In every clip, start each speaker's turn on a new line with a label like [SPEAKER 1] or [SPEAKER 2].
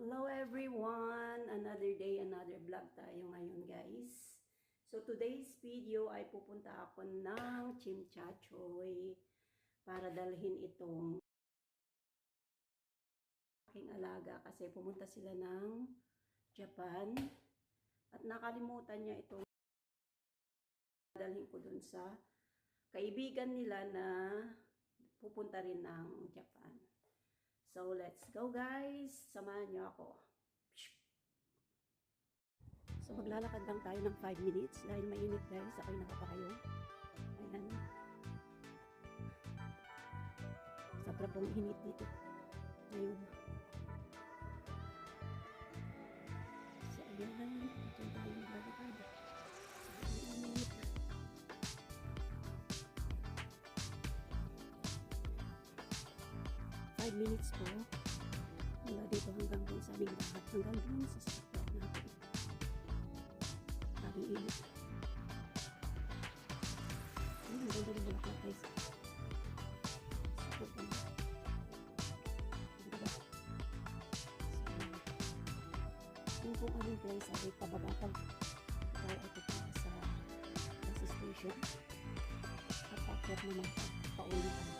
[SPEAKER 1] Hello everyone! Another day, another vlog tayo ngayon guys. So today's video ay pupunta ako ng Chimchachoy para dalhin itong aking alaga kasi pumunta sila ng Japan at nakalimutan niya itong dalhin ko dun sa kaibigan nila na pupunta rin ng Japan. So, let's go guys! Samahan niyo ako. So, maglalakad lang tayo ng 5 minutes dahil mainit guys. Ako'y nakapakayo. Ayan. Sobra pong init dito. Ngayon. So, ayan. 5 minutes po mula dito hanggang doon sa aming lahat hanggang doon sa sakto natin maraming init ayun ang ganda ng bulaklak guys sakto po yun pong aming place ay pababatan dahil ito po sa bus station at pakyat naman pa paulitan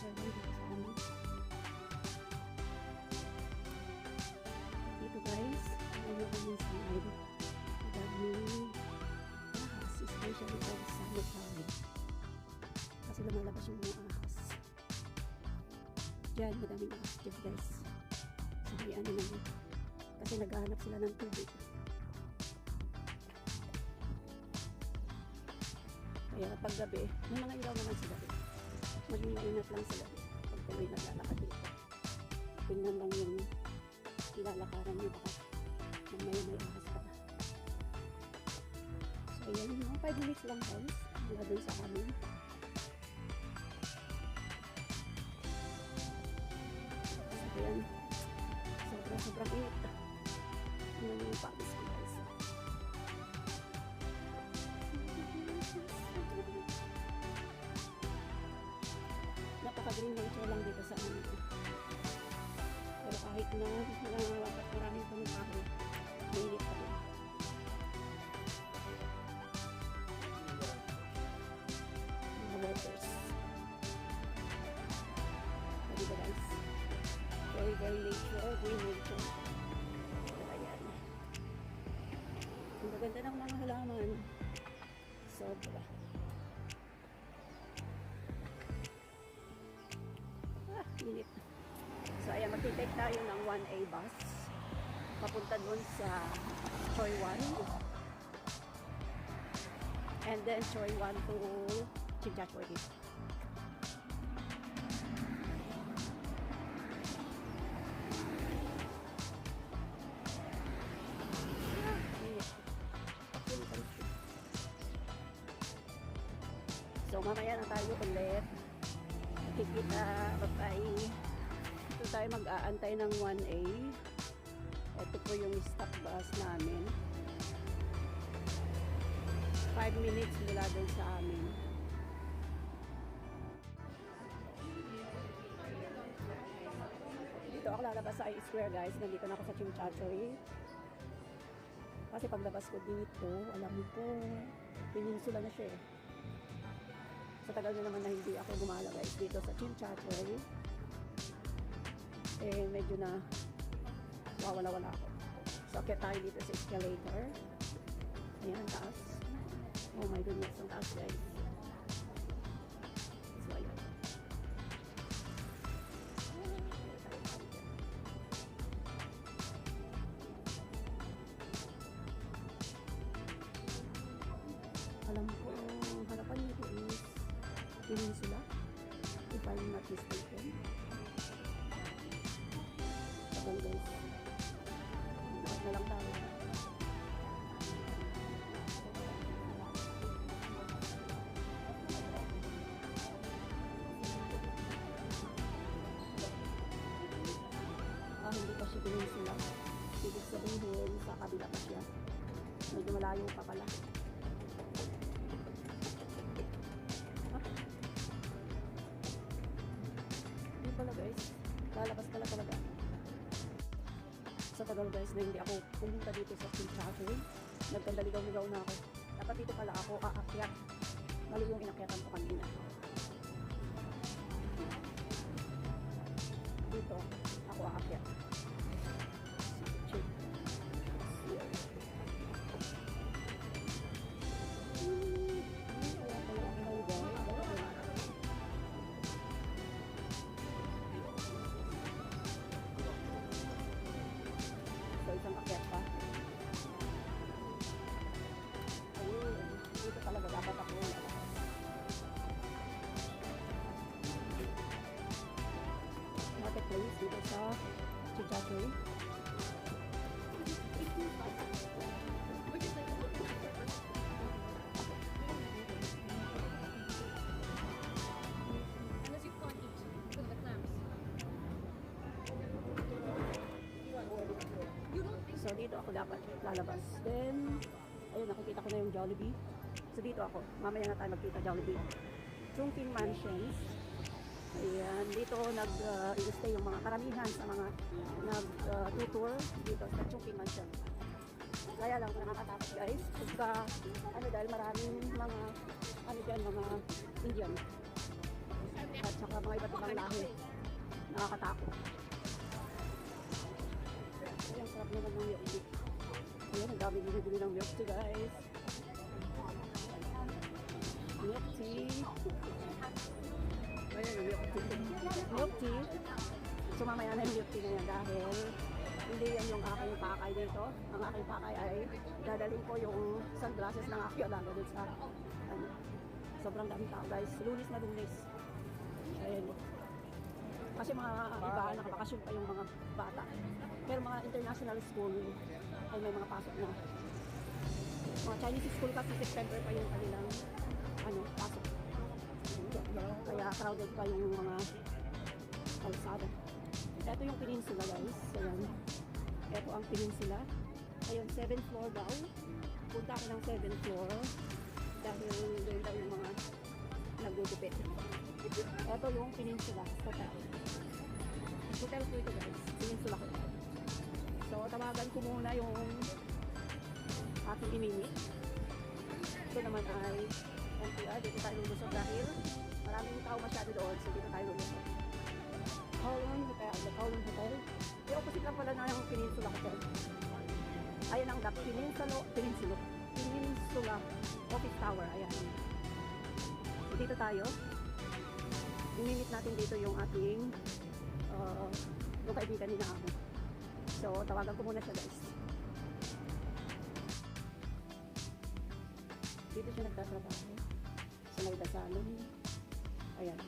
[SPEAKER 1] service dito sa. Dito guys, ano yung aming side. Daming ahas, especially guys sa lukawin. Kasi lumalabas yung mga ahas. Diyan, madaming ahas dyan guys. So, ano naman. Kasi naghahanap sila ng tubig. Kaya pag gabi, may mga ilaw naman sa gabi. Maging mainat lang gabi. Pag tuloy naglalakad dito. Tingnan lang yung ilalakaran niyo baka may may ahas pa. So ayan, mga 5 minutes lang guys. Mula dun sa amin. So ayan, sobra sobrang init. Yan yung sa amin. Pero kahit na nangangawapat maraming punong kahoy, mainit pa rin. Mga waters. So, diba guys? Very, very nature, green nature. Ayan. Ang ganda ng mga halaman. Sobra. Ah, Magtitake tayo ng 1A bus. Papunta dun sa Choi 1. And then Choi 1 to init. So, mamaya na tayo ulit kikita bye ito tayo mag-aantay ng 1A ito po yung stop bus namin. 5 minutes mula dun sa amin. Dito ako lalabas sa I-Square guys. Nandito na ako sa Chimchachoy kasi paglabas ko dito alam mo po peninsula na siya eh. Sa tagal na naman na hindi ako gumala guys dito sa Chimchachoy eh medyo na wawala-wala ako. So akit tayo dito sa escalator. Ayan taas. Oh my goodness ang taas guys. So ayan. Alam ko ang harapan nito is Peninsula, if I'm not mistaken. Tagal guys. Lakad na lang tayo. Ah, hindi pa siya peninsula. Ibig sabihin sa kabila pa siya. Medyo malayo pa pala. pala guys. Lalabas pala talaga. Sa tagal guys na hindi ako pumunta dito sa King Cafe. Nagkandaligaw-ligaw na ako. Dapat dito pala ako aakyat. Mali yung inakyatan ko kanina. Dito ako aakyat. Dito ako dapat lalabas. Then, ayun, nakikita ko na yung Jollibee. So, dito ako. Mamaya na tayo magkita Jollibee. Chungking Mansions. Ayan, dito nag-stay yung mga karamihan sa mga nag-tutor dito sa Chungking Mansion. Kaya lang, nakakatakot guys. Pagka, ano dahil maraming mga, ano dyan, mga Indian. At saka mga iba't ibang lahi. Nakakatakot. Naman ng milk tea. Ayan, ang dami binibili ng milk tea, guys. Milk tea. Ayan, milk tea. Milk tea. So, mamaya na yung milk tea na yan dahil hindi yan yung aking pakay dito. Ang aking pakay ay dadalhin ko yung sunglasses ng aking alaga dun sa ano. Sobrang daming tao, guys. Lunis na lunis. Ayan. Kasi mga iba, nakabakasyon pa yung mga bata. Pero mga international school ay may mga pasok na. Mga Chinese school kasi September pa yung kanilang ano, pasok. Kaya crowded pa yung mga kalsada. Ito yung peninsula guys. Ayan. Ito ang peninsula. Ayun, 7th floor daw. Punta ako ng 7th floor dahil doon daw yung mga. Ito yung peninsula hotel. Hotel ko ito guys. Peninsula hotel. So, tawagan ko muna yung aking imimit. Ito naman ay NPR. Dito tayo lulusot dahil maraming tao masyado doon. So, dito tayo lulusot. Kowloon Hotel. The Kowloon Hotel. Yung opposite lang pala na yung Peninsula Hotel. Ayan ang the Peninsula, Peninsula, Peninsula Office Tower. Ayan. So, dito tayo. Imimit natin dito yung ating uh, yung kaibigan ni na ako. So, tawagan ko muna siya guys. Dito siya nagtatrabaho. Sa may dasalon. Ayan.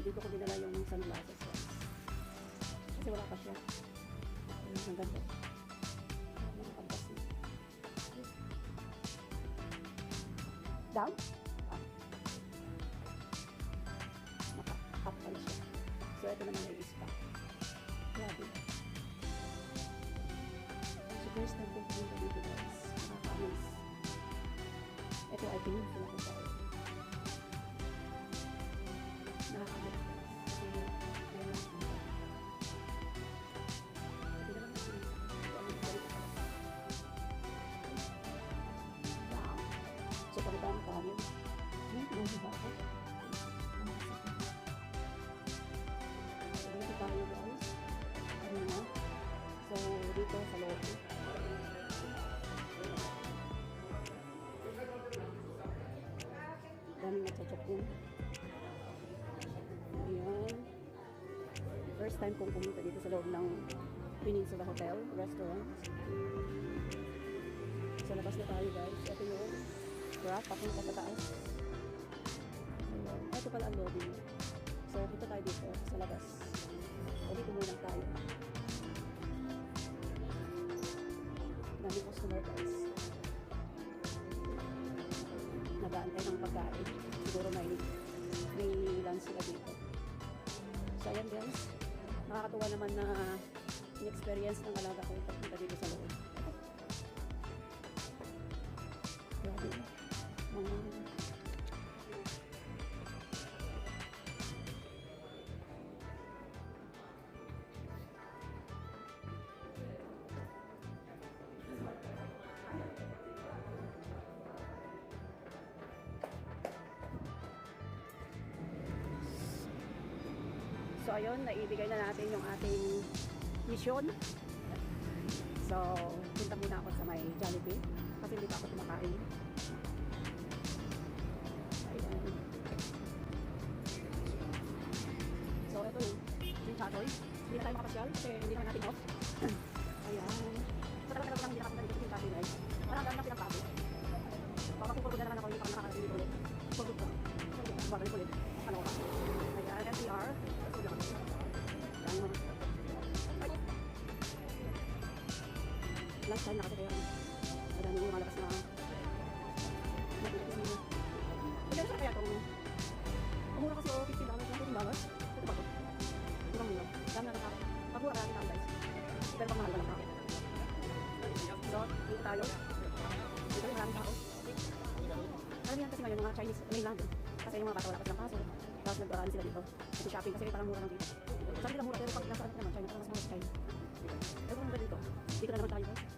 [SPEAKER 1] Dito ko dinala yung sunglasses guys. Kasi wala pa siya. Ayan, ang ganda. Down? Ito naman ay ispa. Grabe. So, first time ko dito guys. Nakaka-amaze. Ito ay peninsula ko tayo. Nakaka-amaze guys. Kasi, ko pala. Wow. So, pagkatama pa rin. Hmm, ano ba ako? Din. Ayan. First time kong pumunta dito sa loob ng Peninsula Hotel, restaurant. Sa labas na tayo guys. Ito yung graph, papunta sa taas. Ayan. Ito pala ang lobby. So, punta tayo dito sa labas. O dito muna tayo. Dami customer guys. Nagaantay ng pagkain. Siguro may may lunch sila dito. So ayan guys. Nakakatuwa naman na in-experience ng alaga ko yung pagpunta dito sa loob. So ayun, naibigay na natin yung ating mission. So, punta muna ako sa may Jollibee kasi hindi pa ako kumakain. Ayan. So, ito yung yung Chatoy. Hindi na tayo makapasyal kasi hindi naman natin off. Ayan. So, talaga talaga hindi nakapunta dito sa Chatoy guys. Parang dami na pinagbago. Baka kung na naman ako, hindi pa ako nakakarating dito ulit. Pagod ko. Ulit. Ano ka? Ayan, NCR. So, lang. Ayan Last time na kasi kaya madami yung lumalabas na Magkano sa kaya itong Umura kasi oh, 50 dollars lang, 15 dollars. Ito ba ito? Murang mura. Dami na tao. Pagmura ka natin guys. Pero pag mahal ka lang tao. So, dito tayo. Dito yung maraming tao. Karamihan kasi ngayon mga Chinese mainland. Kasi yung mga bata wala pa silang pasok. Tapos nag-aaral sila dito. Kasi shopping kasi parang mura lang dito. Sabi nila mura pero pag nasa ano naman China, parang mas mura sa China. Pero kung dito, dito na naman tayo guys.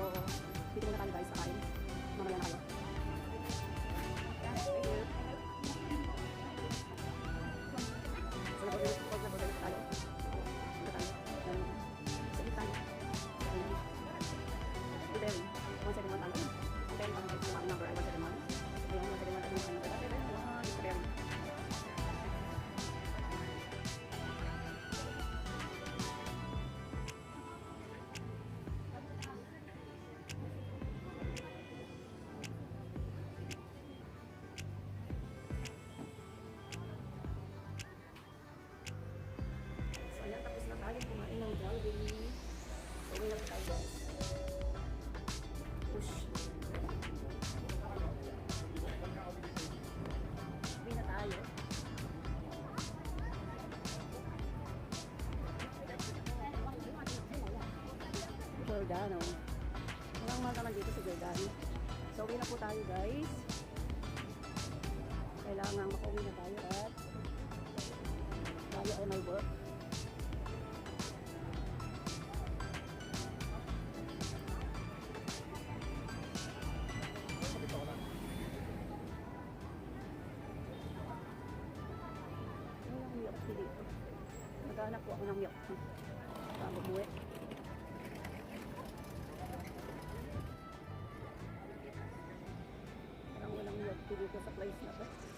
[SPEAKER 1] So, dito muna tayo guys. Kakain. Mamaya na kayo. Giordano. Walang mahal naman dito sa Giordano. So, uwi na po tayo guys. Kailangan makauwi na tayo at tayo ay may work. Naghanap po ako ng tea. Bago buwi. Dito sa place na to.